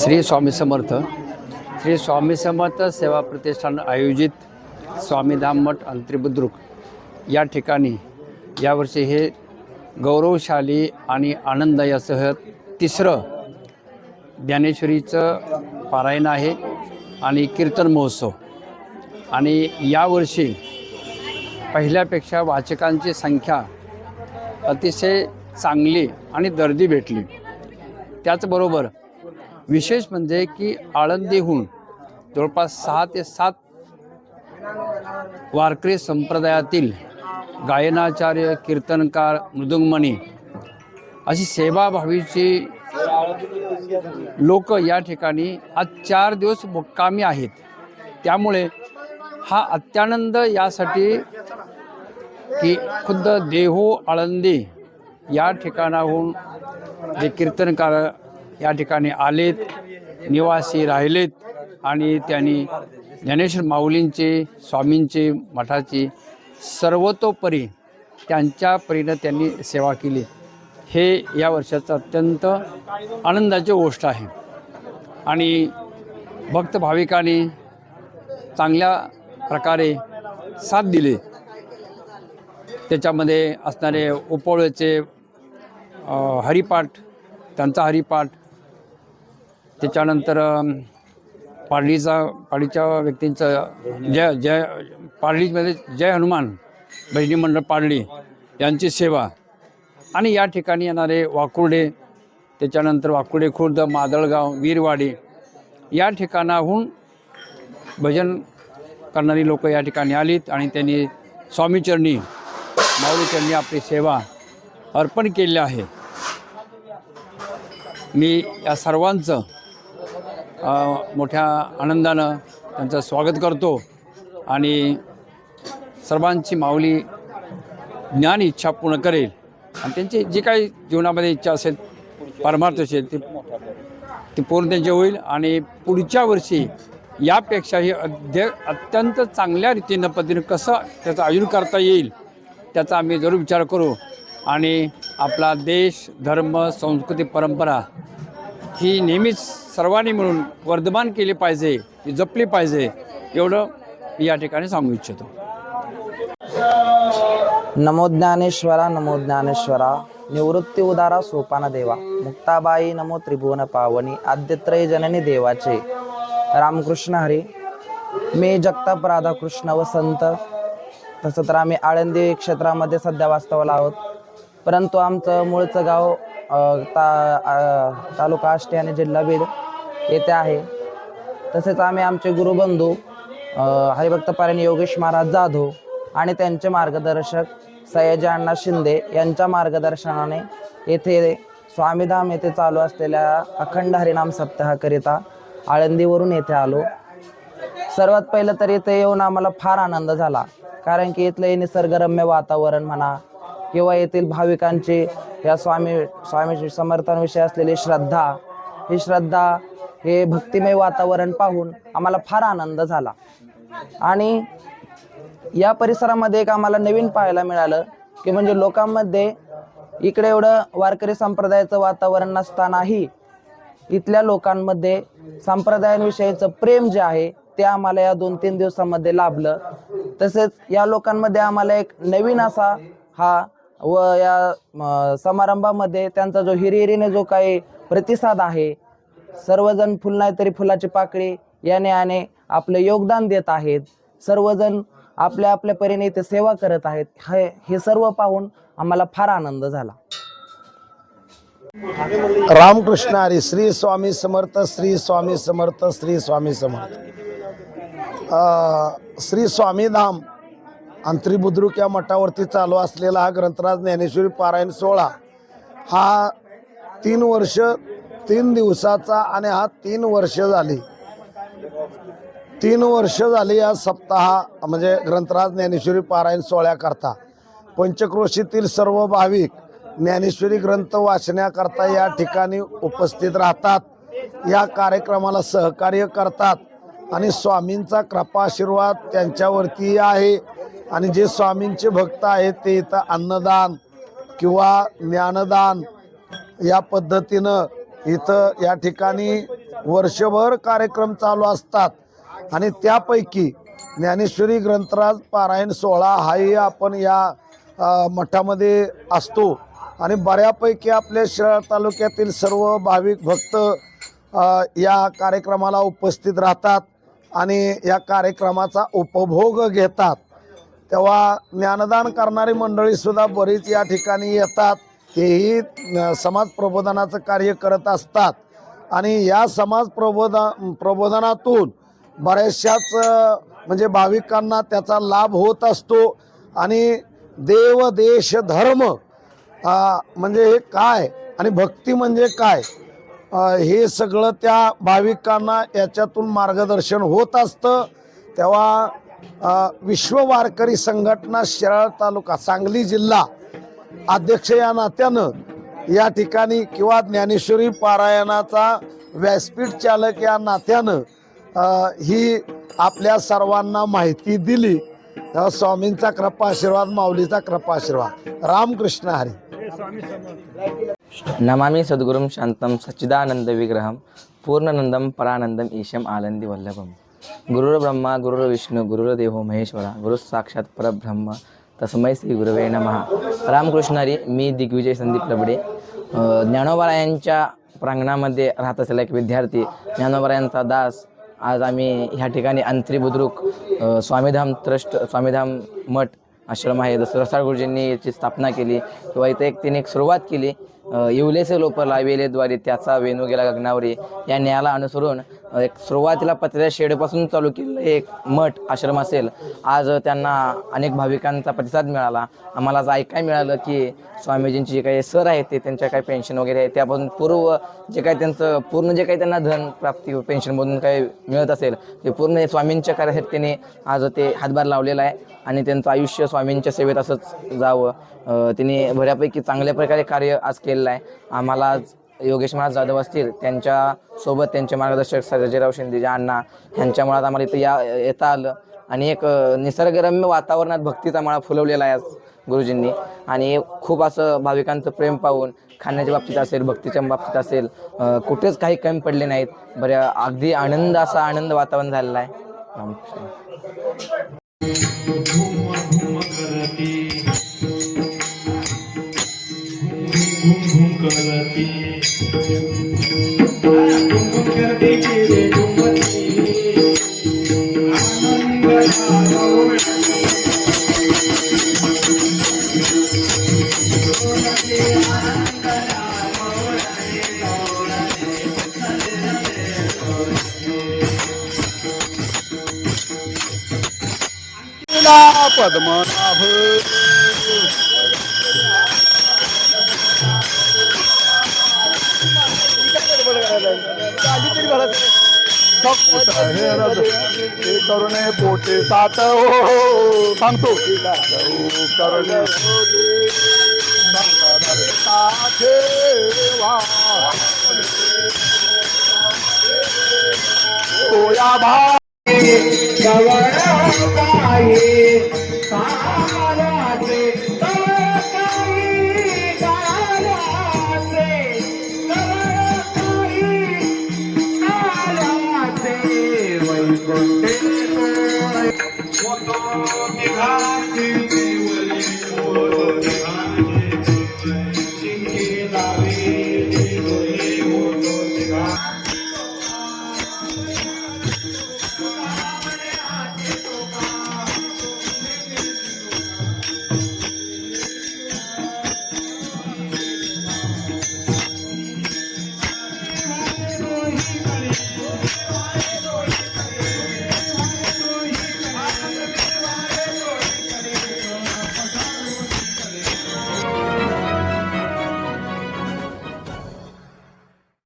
श्री स्वामी समर्थ. श्री स्वामी समर्थ सेवा प्रतिष्ठान आयोजित स्वामीधाम मठ अंत्रिबुद्रुक या ठिकाणी यावर्षी हे गौरवशाली आणि आनंद यासह तिसरं ज्ञानेश्वरीचं पारायण आहे आणि कीर्तन महोत्सव. आणि यावर्षी पहिल्यापेक्षा वाचकांची संख्या अतिशय चांगली आणि दर्दी भेटली. त्याचबरोबर विशेष म्हणजे की आळंदीहून जवळपास सहा ते सात वारकरी संप्रदायातील गायनाचार्य कीर्तनकार मृदुंगमणी अशी सेवाभावीची लोक या ठिकाणी आज चार दिवस मुक्कामी आहेत. त्यामुळे हा अत्यानंद यासाठी की खुद्द देहू आळंदी या ठिकाणाहून जे कीर्तनकार या ठिकाणी आलेत निवासी राहिलेत आणि त्यांनी ज्ञानेश्वर माऊलींचे स्वामींचे मठाची सर्वतोपरी त्यांच्या परीनं त्यांनी सेवा केली. हे या वर्षाचं अत्यंत आनंदाची गोष्ट आहे. आणि भक्त भाविकांनी चांगल्या प्रकारे साथ दिली. त्याच्यामध्ये असणारे उपवळचे हरिपाठ त्यांचा हरिपाठ त्याच्यानंतर अम, पाडलीचा व्यक्तींचं जय जय पाडलीमध्ये जय हनुमान भजनी मंडळ पाडली यांची सेवा. आणि या ठिकाणी येणारे वाकुर्डे त्याच्यानंतर वाकुर्डे खुर्द मादळगाव वीरवाडी या ठिकाणाहून भजन करणारी लोक या ठिकाणी आलीत आणि त्यांनी स्वामीचरणी माऊलीचरणी आपली सेवा अर्पण केली आहे. मी या सर्वांचं मोठ्या आनंदानं त्यांचं स्वागत करतो. आणि सर्वांची माऊली ज्ञान इच्छा पूर्ण करेल. आणि त्यांची जी काही जीवनामध्ये इच्छा असेल परमार्थ असेल ती ती पूर्ण त्यांची होईल. आणि पुढच्या वर्षी यापेक्षाही अध्य अत्यंत चांगल्या रीतीनं पद्धतीनं कसं त्याचं आयोजन करता येईल त्याचा आम्ही जरूर विचार करू. आणि आपला देश धर्म संस्कृती परंपरा ही नेहमीच सर्वांनी मिळून वर्धमान केली पाहिजे ती जपली पाहिजे एवढं मी या ठिकाणी सांगू इच्छितो. नमो ज्ञानेश्वरा नमो ज्ञानेश्वरा निवृत्ती उदारा सोपान देवा मुक्ताबाई नमो त्रिभुवन पावनी आद्यत्रय जननी देवाचे. रामकृष्ण हरी मी जगताप राधाकृष्ण वसंत तसं तर आम्ही आळंदी क्षेत्रामध्ये सध्या वास्तवाला आहोत. परंतु आमचं मूळचं गाव ता तालुका आष्टी आणि जिल्हा बीड येथे आहे. तसेच आम्ही आमचे गुरुबंधू अ, हरिभक्त पारायण योगेश महाराज जाधव आणि त्यांचे मार्गदर्शक सयाजी अण्णा शिंदे यांच्या मार्गदर्शनाने येथे स्वामीधाम येथे चालू असलेल्या अखंड हरिनाम सप्ताहाकरिता आळंदीवरून येथे आलो. सर्वात पहिलं तर इथे येऊन आम्हाला फार आनंद झाला. कारण की इथलं निसर्गरम्य वातावरण म्हणा किंवा येथील भाविकांची या स्वामी स्वामी समर्थांविषयी असलेली श्रद्धा ही श्रद्धा हे भक्तिमय वातावरण पाहून आम्हाला फार आनंद झाला. आणि या परिसरामध्ये एक आम्हाला नवीन पाहायला मिळालं की म्हणजे लोकांमध्ये इकडे एवढं वारकरी संप्रदायाचं वातावरण नसतानाही इथल्या लोकांमध्ये संप्रदायांविषयीचं प्रेम जे आहे ते आम्हाला या दोन तीन दिवसामध्ये लाभलं. तसेच या लोकांमध्ये आम्हाला एक नवीन असा हा व या समारंभामध्ये त्यांचा जो हिरिहिरीने जो काही प्रतिसाद आहे सर्वजण फुल नाही तरी फुलाची पाकळी याने आणि आपलं योगदान देत आहेत. सर्वजण आपल्या आपल्या परीने इथे सेवा करत आहेत. हे हे सर्व पाहून आम्हाला फार आनंद झाला. रामकृष्ण हरी श्री स्वामी समर्थ श्री स्वामी समर्थ श्री स्वामी समर्थ. अ, श्री स्वामीधाम अंत्रिबुद्रुक या मठावरती चालू असलेला हा ग्रंथराज ज्ञानेश्वरी पारायण सोहळा हा तीन वर्ष तीन दिवसाचा आणि हा तीन वर्ष झाली. तीन वर्ष झाली या सप्ताह म्हणजे ग्रंथराज ज्ञानेश्वरी पारायण सोहळ्याकरता. पंचक्रोशीतील सर्व भाविक ज्ञानेश्वरी ग्रंथ वाचण्याकरता या ठिकाणी उपस्थित राहतात. या कार्यक्रमाला सहकार्य करतात आणि स्वामींचा कृपा आशीर्वाद त्यांच्यावरती आहे. आणि जे स्वामींचे भक्त आहेत ते इथं अन्नदान किंवा ज्ञानदान या पद्धतीनं इथं या ठिकाणी वर्षभर कार्यक्रम चालू असतात. आणि त्यापैकी ज्ञानेश्वरी ग्रंथराज पारायण सोहळा हाही आपण या मठामध्ये असतो. आणि बऱ्यापैकी आपल्या शिराळा तालुक्यातील सर्व भाविक भक्त या कार्यक्रमाला उपस्थित राहतात आणि या कार्यक्रमाचा उपभोग घेतात. तेव्हा ज्ञानदान करणारी मंडळीसुद्धा बरीच या ठिकाणी येतात. तेही समाज प्रबोधनाचं कार्य करत असतात. आणि या समाज प्रबोधा प्रबोधनातून बऱ्याचशाच म्हणजे भाविकांना त्याचा लाभ होत असतो. आणि देव देश धर्म म्हणजे हे काय आणि भक्ती म्हणजे काय हे सगळं त्या भाविकांना याच्यातून मार्गदर्शन होत असतं. तेव्हा विश्व वारकरी संघटना शिराळ तालुका सांगली जिल्हा अध्यक्ष या नात्यानं या ठिकाणी किंवा ज्ञानेश्वरी पारायणाचा व्यासपीठ चालक या नात्यानं ही आपल्या सर्वांना माहिती दिली. स्वामींचा कृपा आशीर्वाद माऊलीचा कृपा आशीर्वाद. रामकृष्ण हरी. नमामी सद्गुरुं शांतम सच्चिदानंद विग्रहम पूर्णनंदम परानंदम ईशम आनंदी वल्लभम। गुरुर्ब्रह्मा गुरुर्विष्णू गुरुर्देव महेश्वरा गुरुसाक्षात परब्रह्म। तस्मै श्री गुरवे नमः. रामकृष्णारी मी दिग्विजय संदीप लबडे ज्ञानोबारायांच्या प्रांगणामध्ये राहत असलेला एक विद्यार्थी ज्ञानोबारायांचा दास आज आम्ही ह्या ठिकाणी अंतरी बुद्रुक स्वामीधाम ट्रस्ट स्वामीधाम मठ आश्रम आहे. जसं रसाळ गुरुजींनी याची स्थापना केली किंवा इथे एक तिने एक सुरुवात केली येवलेसे लोप वेलेद्वारे त्याचा वेणू गेला गगनावरी. या न्यायाला अनुसरून एक सुरुवातीला पत्र्या शेडपासून चालू केलेलं एक मठ आश्रम असेल. आज त्यांना अनेक भाविकांचा प्रतिसाद मिळाला. आम्हाला आज ऐकाय मिळालं की स्वामीजींचे जे काही सर आहेत ते त्यांच्या काही पेन्शन वगैरे आहे त्यापासून पूर्व जे काही त्यांचं पूर्ण जे काही त्यांना धन प्राप्ती पेन्शनमधून काही मिळत असेल ते पूर्ण स्वामींच्या कार्यासाठी त्यांनी आज ते हातभार लावलेला आहे आणि त्यांचं आयुष्य स्वामींच्या सेवेत असंच जावं. त्यांनी बऱ्यापैकी चांगल्या प्रकारे कार्य आज केलेलं आहे. आम्हाला आज योगेश महाराज जाधव असतील त्यांच्यासोबत त्यांचे मार्गदर्शक सर्जेराव शिंदे जे अण्णा ह्यांच्यामुळे आम्हाला इथं या येता आलं. आणि एक निसर्गरम्य वातावरणात भक्तीचा माळा फुलवलेला आहे आज गुरुजींनी. आणि खूप असं भाविकांचं प्रेम पाहून खाण्याच्या बाबतीत असेल भक्तीच्या बाबतीत असेल कुठेच काही कमी पडले नाहीत. बऱ्या अगदी आनंद असा आनंद वातावरण झालेला आहे. घुम घुम करती घुम घुम करती घुम करती रे घुमती आनंद झाला पद्मनाभ हे करुणे पोटे सात हो सांगतो करुणे या भा वैकुंठे